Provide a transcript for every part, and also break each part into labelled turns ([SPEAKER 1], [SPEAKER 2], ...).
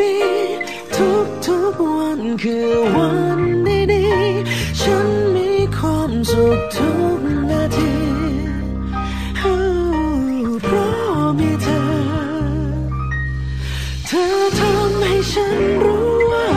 [SPEAKER 1] ดีๆ ทุกทุกวันคือวันดีๆ ฉันมีความสุขทุกนาทีเพราะมีเธอ เธอทำให้ฉันรู้ว่า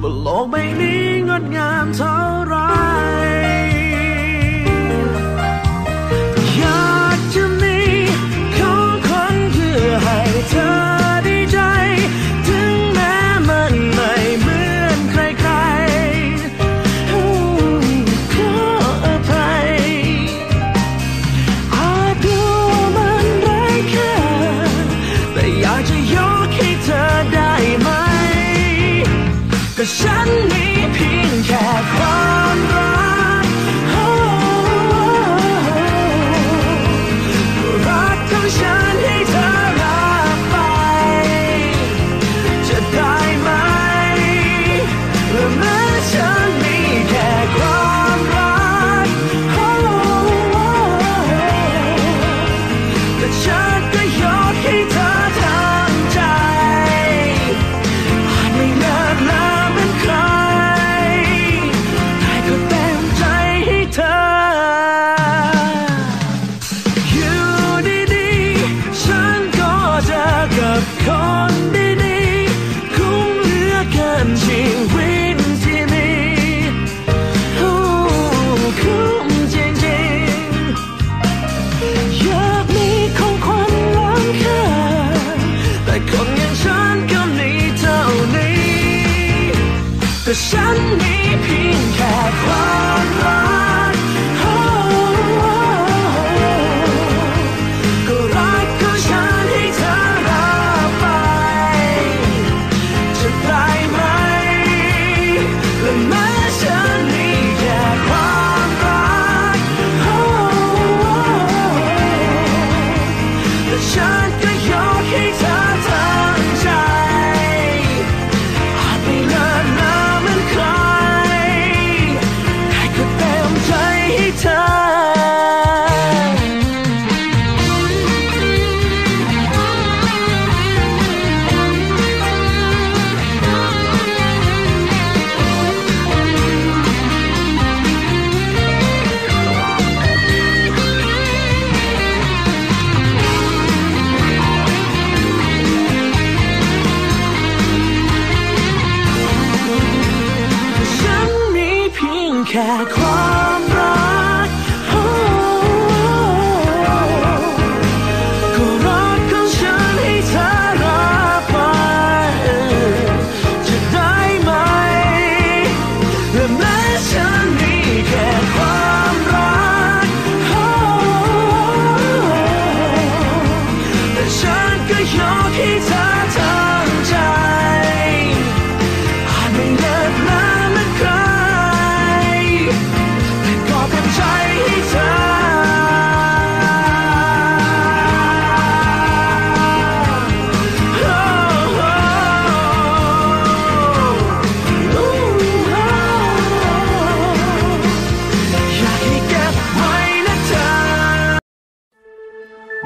[SPEAKER 1] บนโลกใบนี้งดงามเท่า แต่ฉันมีเพี แค่ความ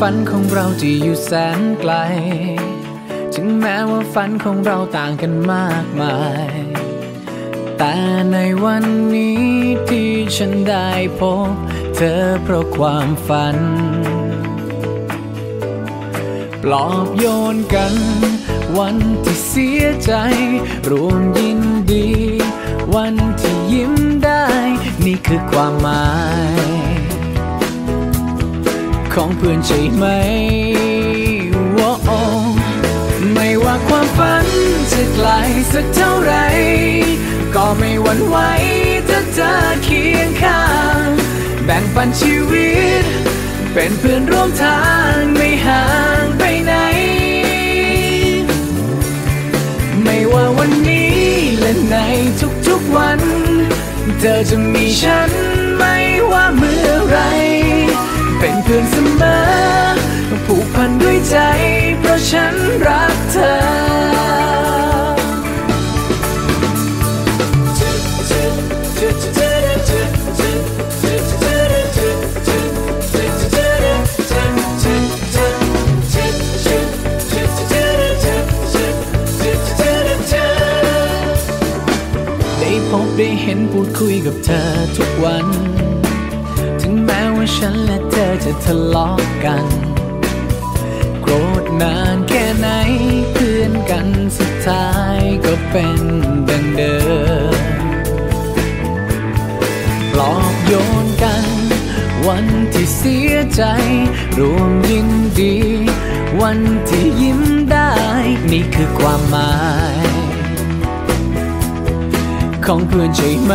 [SPEAKER 2] ฝันของเราจะอยู่แสนไกล ถึงแม้ว่าฝันของเราต่างกันมากมาย แต่ในวันนี้ที่ฉันได้พบ เธอเพราะความฝัน ปลอบโยนกัน วันที่เสียใจ รวมยินดี วันที่ยิ้มได้ นี่คือความหมาย ของเพื่อนใช่ไหมว้โอไม่ว่าความฝันจะไกลสักเท่าไหรก็ไม่หวั่นไหวถ้าเธอเคียงข้าง แบ่งปันชีวิต เป็นเพื่อนร่วมทางไม่ห่างไปไหน ไม่ว่าวันนี้และในทุกๆวัน เธอจะมีฉันไม่ว่าเมื่อไร เป็นเพื่อนเสมอผูกพันด้วยใจ เพราะฉันรักเธอ ได้พบได้เห็นพูดคุยกับเธอทุกวัน ว่าฉันและเธอจะทะเลาะกัน โกรธนานแค่ไหนเพื่อนกันสุดท้ายก็เป็นดังเดิมปลอบโยนกัน วันที่เสียใจ รวมยินดี วันที่ยิ้มได้ นี่คือความหมาย ของเพื่อนใช่ไหม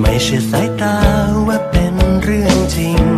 [SPEAKER 3] ไม่เชื่อสายตาว่าเป็นเรื่องจริง